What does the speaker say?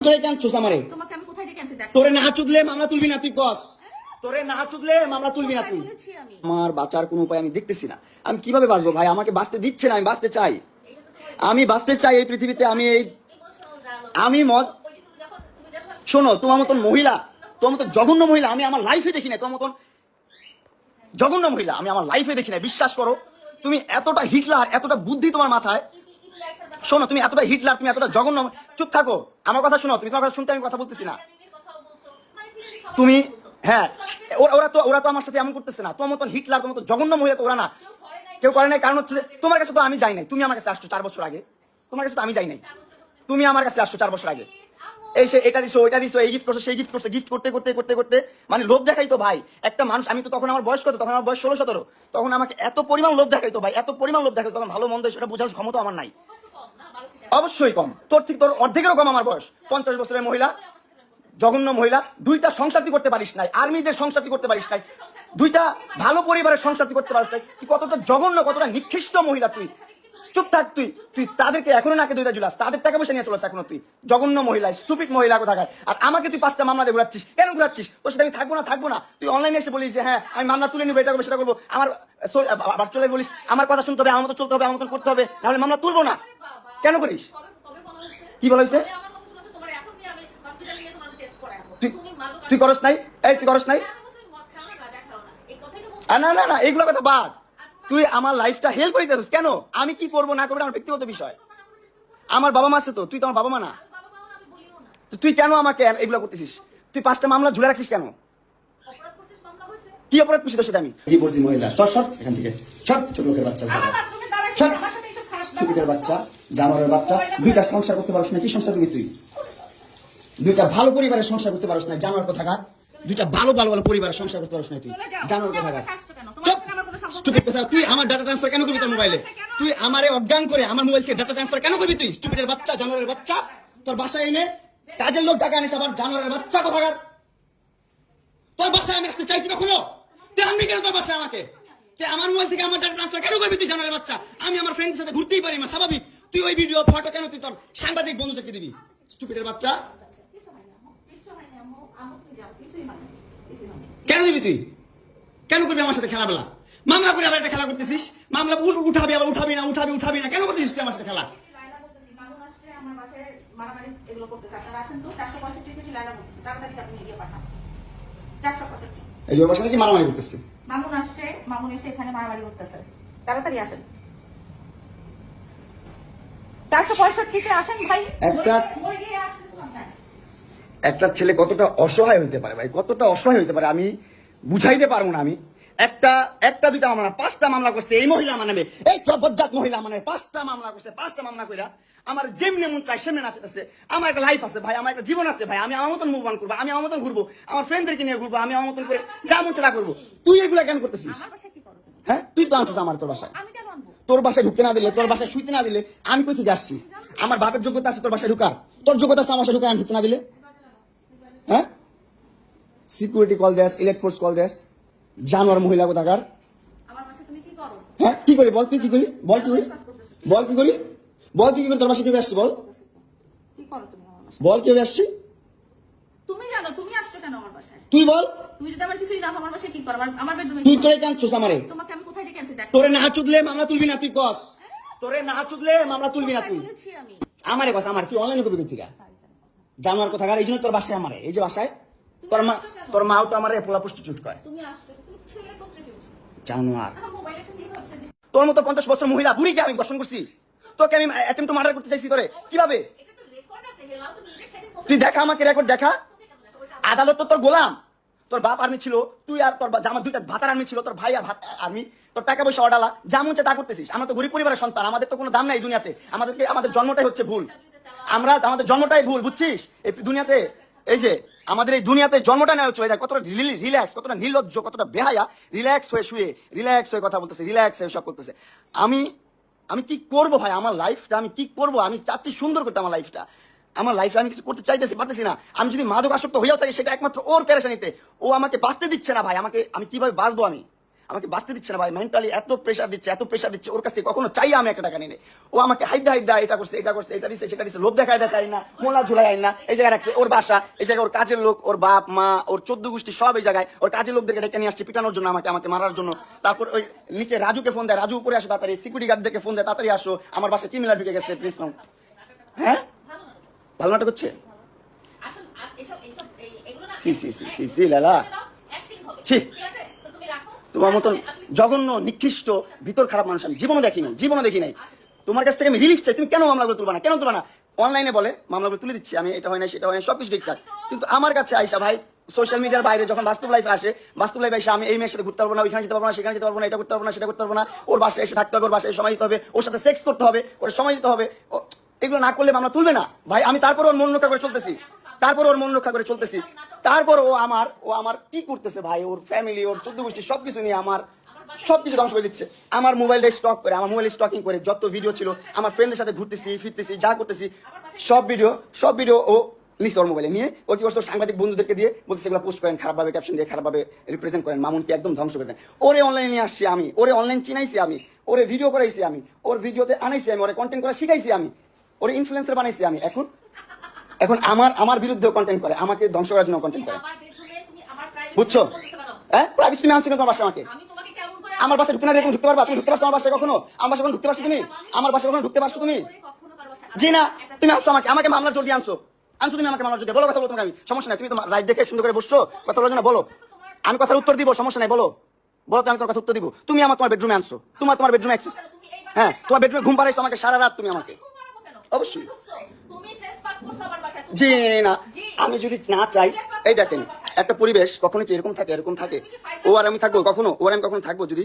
আমারে? তোমাকে আমি কোথায় ডেকে আনছি? দেখ। তোরে না চুদলে মামলা তুলবি না তুই কস। তোরে না চুদলে মামলা তুলবি না তুই। বলেছি আমি। আমার বাঁচার কোনো উপায় আমি দেখতেছি না। আমি কীভাবে বাঁচবো ভাই? আমাকে বাঁচতে দিচ্ছে না আমি বাঁচতে চাই। আমি বাঁচতে চাই এই পৃথিবীতে আমি এই আমি মদ যখন শোনো তোমার মতন মহিলা তোমার মতো জঘন্য মহিলা আমি আমার লাইফে দেখি না তোমার মতন জঘন্য মহিলা আমি আমার লাইফে দেখি না বিশ্বাস করো। তুমি এতটা হিটলার এতটা বুদ্ধি তোমার মাথায়। শোনো, তুমি এতটা হিটলার, তুমি এতটা জঘন্য, চুপ থাকো। আমার কথা শোনো, তুমি তোমার কথা শুনতে আমি কথা বলতেছি না। তুমি হ্যাঁ ওরা তো ওরা তো আমার সাথে এমন করতেছে না। তোমার মতন হিটলার, তোমার মতো জঘন্য মহিলা তো ওরা না। কেউ করে নাই, কারণ হচ্ছে তোমার কাছে তো আমি যাই নাই। তুমি আমার কাছে আসছো চার বছর আগে। তোমার কাছে তো আমি যাই নাই। তুমি আমার কাছে আসছো চার বছর আগে। এই সে এটা দিছো, ওইটা দিছো, এই গিফট করছ, সেই গিফট করছ গিফট করতে করতে করতে করতে। মানে লোভ দেখাই তো ভাই। একটা মানুষ, আমি তো তখন আমার বয়স কত? তখন আমার বয়স ষোলো, সতেরো। তখন আমাকে এত পরিমাণ লোভ দেখাই তো ভাই, এত পরিমাণ লোভ দেখাই তখন ভালো মন্দ সেটা বোঝার ক্ষমতা আমার নাই কষ্ট কম না বারো ফিট অবশ্যই কম। তোর ঠিক তোর অর্ধেকেরও কম আমার বয়স। পঞ্চাশ বছরের মহিলা, জঘন্য মহিলা, দুইটা সংসার করতে পারিস নাই। আর্মিদের সংসার করতে পারিস নাই। দুইটা ভালো পরিবারের সংসার করতে পারিস নাই। তুই কতটা জঘন্য, কতটা নিকৃষ্ট মহিলা তুই। চুপ থাক তুই। তুই তাদেরকে এখনও নাকে দুইটা জুলাস তাদের টাকা পয়সা নিয়ে চলেছ এখনও তুই। জঘন্য মহিলা স্টুপিড মহিলা কোথাকার। আর আমাকে তুই পাঁচটা মামলা দিয়ে ঘুরাচ্ছিস। কেন ঘুরাচ্ছিস? তোর সাথে আমি থাকব না থাকব না। তুই অনলাইনে এসে বলিস যে হ্যাঁ আমি মামলা তুলে নিবো এটা করব সেটা করব। আমার ভার্চুয়ালি বলিস, আমার কথা শুনতে হবে, আমার মতো চলতে হবে, আমার মতো করতে হবে। নাহলে মামলা তুলবো না। কেন করিস? কি বলা হয়েছে? কবে আমার কথা শুনেছো তোমার এখন নিয়ে আমি হসপিটালে নিয়ে তোমার টেস্ট করাবো। তুই করস নাই? এই তুই করস নাই? না না? না না না এগুলো কথা বাদ। তুই আমার লাইফটা হেল্প করে দিস কেন? আমি কি করব না করব আমার ব্যক্তিগত বিষয়। আমার বাবা মা আছে তো তুই তো আমার বাবা মা না। আমি বাবা মাও না আমি বলিও না। তো তুই কেন আমাকে এগুলো করতেছিস? তুই পাঁচটা মামলা ঝুলে রাখছিস কেন? কি অপরাধ করছিস তোর সাথে আমি? মহিলা সর সর এখান থেকে। সর ছোট লোকের বাচ্চা সুবিধের বাচ্চা জানোয়ারের বাচ্চা দুইটা সংসার করতে পারছ না কি সংসার করবি তুই? দুইটা ভালো পরিবারের সংসার করতে পারছ না জানোয়ার কোথাকার? দুইটা ভালো ভালো ভালো পরিবারের সংসার করতে পারছ না তুই জানোয়ার কোথাকার? স্টুপিড কথা তুই আমার ডাটা ট্রান্সফার কেন করবি তোর মোবাইলে তুই আমারে অজ্ঞান করে আমার ডাটা ট্রান্সফার কেন করবি তুই? স্টুপিডের বাচ্চা জানোয়ারের বাচ্চা তোর বাসায় এনে কাজের লোক টাকা আনিস আবার জানোয়ারের বাচ্চা কোথাকার? তোর বাসায় আমি আসতে চাইছি কখনো তুই আনবি কেন তোর বাসায় আমাকে? আমার মোবাইল থেকে আমার ডাটা ট্রান্সফার কেন করবি তুই জানোয়ারের বাচ্চা? আমি আমার ফ্রেন্ডের সাথে ঘুরতেই পারি না স্বাভাবিক। তুই ওই ভিডিও ফটো কেন তুই তোর সাংবাদিক বন্ধুদেরকে দিবি? স্টুপিডের বাচ্চা। কেন দিবি তুই? কেন করবি আমার সাথে খেলাবেলা মামলা করে আবার একটা খেলা করতেছিস? মামলা উঠাবি আবার উঠাবি না উঠাবি উঠাবি না। কেন করতেছিস তুই আমার সাথে খেলা? লায়লা বলতেছি, মামুন আসছে, আমার বাসায় মারামারি এগুলো করতেছে। আপনারা আসেন তো, 465 কোটি লায়লা বলতেছে। তাড়াতাড়ি আপনি এগিয়ে পাঠান। 465 এই যে ওর নাকি মারামারি করতেছে? মামুন আসছে মামুন এসে এখানে মারামারি করতেছে। তাড়াতাড়ি আসেন। চারশো পঁয়ষট্টিতে আসেন ভাই। একটা- ছেলে কতটা অসহায় হইতে পারে ভাই কতটা অসহায় হইতে পারে আমি বুঝাইতে পারব না আমি। একটা একটা দুইটা মামলা পাঁচটা মামলা করছে এই মহিলা মানে এই জবরজাত মহিলা মানে পাঁচটা মামলা করছে পাঁচটা মামলা কইরা আমার যেমনি মন চাই সেমনি নাচতেছে। আমার একটা লাইফ আছে ভাই আমার একটা জীবন আছে ভাই আমি আমার মতন মুভ অন করব আমি আমার মতন ঘুরবো আমার ফ্রেন্ডদেরকে নিয়ে ঘুরবো আমি আমার মতন করে যা মন চালা করব। তুই এগুলা কেন করতেছিস? হ্যাঁ? তুই তো আনছিস আমার তোর বাসায়। তোর বাসায় ঢুকতে না দিলে তোর বাসায় শুইতে না দিলে আমি কোথা থেকে আসছি? আমার বাপের যোগ্যতা আছে তোর বাসায় ঢুকার। তোর যোগ্যতা আছে আমার বাসায় ঢুকার আমি ঢুকতে না দিলে? হ্যাঁ? সিকিউরিটি কল দেস ইলেক্ট ফোর্স কল দেস। জানোয়ার মহিলা কোথাকার? হ্যাঁ? কি করি বল তুই কি করি? বল কি করি? বল কি করি? বল তুই কি করি তোর বাসায় কেউ আসছি বল? কি করো তুমি আমার বাসায়? বল তুমি জানো তুমি আসছো কেন আমার বাসায়? তুই বল। তুমি যদি আমার কিছুই না আমার বাসায় কি করো? আমার আমার বেডরুমে তুই আমারে। তোমাকে আমি কোথায় ডেকে আনছি? দেখ। তোরে না চুদলে মামলা তুলবি না তুই কস। তোরে না চুদলে মামলা তুলবি না তুই। আমি? আমারে কস আমার। অনলাইনে কবি থেকে জানোয়ার কোথাকার এই জন্য তোর বাসায় আমারে। এই যে বাসায় তোর মা তোর মাও তো আমার পোলা পুষ্টি চুট করে। তুমি আসছো তুমি ছেলে বসে কি জানোয়ার। আমার মোবাইলে একটা নিয়ে ভাবছে তোর মতো পঞ্চাশ বছর মহিলা বুড়িকে আমি দর্শন করছি। তোকে আমি অ্যাটেম্প টু মার্ডার করতে চাইছি তোরে। কীভাবে? তুই দেখা আমাকে রেকর্ড দেখা। আদালত তো তোর গোলাম। তোর বাপ আর্মি ছিল, তুই আর তোর আমার দুইটা ভাতার আর্মি ছিল, তোর ভাই আর আর্মি তোর টাকা পয়সা অডালা, যা মন তা করতেছিস। আমরা তো গরিব পরিবারের সন্তান, আমাদের তো কোনো দাম নাই দুনিয়াতে। আমাদেরকে আমাদের জন্মটাই হচ্ছে ভুল। আমরা আমাদের জন্মটাই ভুল, বুঝছিস? এই দুনিয়াতে এই যে, আমাদের এই দুনিয়াতে জন্মটা নেওয়া হচ্ছে কতটা রিল্যাক্স কতটা নির্লজ্জ, কতটা বেহায়া। রিল্যাক্স হয়ে শুয়ে রিল্যাক্স হয়ে কথা বলতেছে রিল্যাক্স হয়ে সব করতেছে। আমি আমি কি করব ভাই? আমার লাইফটা আমি কি করব? আমি চাচ্ছি সুন্দর করতে আমার লাইফটা আমার লাইফে আমি কিছু করতে চাইতেছি, পারতেছি না। আমি যদি মাদক আসক্ত হয়েও থাকি, সেটা একমাত্র ওর প্যারেশানিতে ও আমাকে বাঁচতে দিচ্ছে না ভাই। আমাকে আমি কীভাবে বাঁচবো আমি? আমাকে বাঁচতে দিচ্ছে না ভাই মেন্টালি এত প্রেশার দিচ্ছে এত প্রেশার দিচ্ছে ওর কাছ থেকে কখনো চাই আমি একটা টাকা নিয়ে। ও আমাকে হাইদা হাইদা এটা করছে এটা করছে এটা দিচ্ছে সেটা দিচ্ছে লোভ দেখায় দেখায় না মোলা ঝুলাই আইন না এই জায়গায় রাখছে ওর বাসা এই জায়গায় ওর কাজের লোক ওর বাপ মা ওর চোদ্দ গোষ্ঠী সব এই জায়গায় ওর কাজের লোকদেরকে ডেকে নিয়ে আসছে পিটানোর জন্য আমাকে আমাকে মারার জন্য তারপর ওই নিচে রাজুকে ফোন দেয় রাজু উপরে আসো তাড়াতাড়ি সিকিউরিটি গার্ডদেরকে ফোন দেয় তাড়াতাড়ি আসো আমার বাসা ক্রিমিনাল ঢুকে গেছে প্লিজ হ্যাঁ ভালো নাটক হচ্ছে সি, সি, সি, সি, সি, লালা। ছি। ঠিক আছে So তুমি রাখো তোমার মতন জঘন্য, নিকৃষ্ট, ভিতর খারাপ মানুষ আমি জীবনও দেখিনি, জীবনও দেখি নাই তোমার কাছ থেকে আমি রিলিফ চাই। তুমি কেন মামলাগুলো তুলবা না? কেন তুলবা না? অনলাইনে বলে মামলাগুলো তুলে দিচ্ছি। আমি এটা হয় না সেটা হয় না সবকিছু ঠিকঠাক। কিন্তু আমার কাছে আইসা ভাই সোশ্যাল মিডিয়ার বাইরে যখন বাস্তব লাইফে আসে, বাস্তব লাইফে এসে আমি এই মেয়ের সাথে ঘুরতে পারব না, ওইখানে যেতে পারব না, সেখানে যেতে পারব না, এটা করতে পারব না, সেটা করতে পারব না, ওর বাসায় এসে থাকতে হবে, ওর বাসায় সময় দিতে হবে, ওর সাথে সেক্স করতে হবে, ওর সময় দিতে হবে এগুলো না করলে মামলা তুলবে না। ভাই, আমি তারপর ওর মন রক্ষা করে চলতেছি। তারপর ওর মন রক্ষা করে চলতেছি। তারপর ও আমার ও আমার কি করতেছে ভাই? ওর ফ্যামিলি ওর চোদ্দ গোষ্ঠী সবকিছু নিয়ে আমার সবকিছু ধ্বংস করে দিচ্ছে। আমার মোবাইলটা স্টক করে, আমার মোবাইল স্টকিং করে, যত ভিডিও ছিল, আমার ফ্রেন্ডের সাথে ঘুরতেছি, ফিরতেছি, যা করতেছি, সব ভিডিও সব ভিডিও ও নিচ্ছে ওর মোবাইলে নিয়ে, ও কি করছে, সাংবাদিক বন্ধুদেরকে দিয়ে বলছে সেগুলো পোস্ট করেন, খারাপভাবে ক্যাপশন দিয়ে খারাপভাবে রিপ্রেজেন্ট করেন, মামুনকে একদম ধ্বংস করে দেন। ওরে অনলাইনে নিয়ে আসছি আমি, ওরে অনলাইন চিনাইছি আমি, ওরে ভিডিও করাইছি আমি, ওর ভিডিওতে আনাইছি আমি, ওরে কন্টেন্ট করা শিখাইছি আমি, ওরে ইনফ্লুয়েন্সার বানাইছি আমি। এখন এখন আমার আমার বিরুদ্ধে কন্টেন্ট করে আমাকে ধ্বংস করার জন্য কন্টেন্ট করে। বুঝছ? হ্যাঁ? প্রাইভেসি তুমি আনছো তোমার বাসা আমাকে? আমার বাসায় ঢুকতে না দেখুন ঢুকতে পারবা? তুমি ঢুকতে পারছ আমার বাসায় কখনো? আমার বাসায় কখনো ঢুকতে পারছ তুমি? আমার বাসায় কখনো ঢুকতে পারছ তুমি? জি না তুমি আনছো আমাকে। আমাকে মামলার জলদি আনছো। আনছো তুমি আমাকে মামলার জলদি। বলো কথা বলো তোমাকে আমি। সমস্যা নাই তুমি তোমার রাইট দেখে সুন্দর করে বসছো কথা বলো। না বলো আমি কথার উত্তর দিব সমস্যা নাই বলো। বলো আমি তোমার কথা উত্তর দিব। তুমি আমার তোমার বেডরুমে আনছো। তোমার তোমার বেডরুমে অ্যাক্সেস হ্যাঁ তোমার বেডরুমে ঘুম পাড়াইছো আমাকে সারা রাত তুমি আমাকে। অবশ্যই। জি না আমি যদি না চাই এই দেখেন একটা পরিবেশ কখনো কি এরকম থাকে এরকম থাকে? ও আর আমি থাকব কখনো? ও আর আমি কখনো থাকব যদি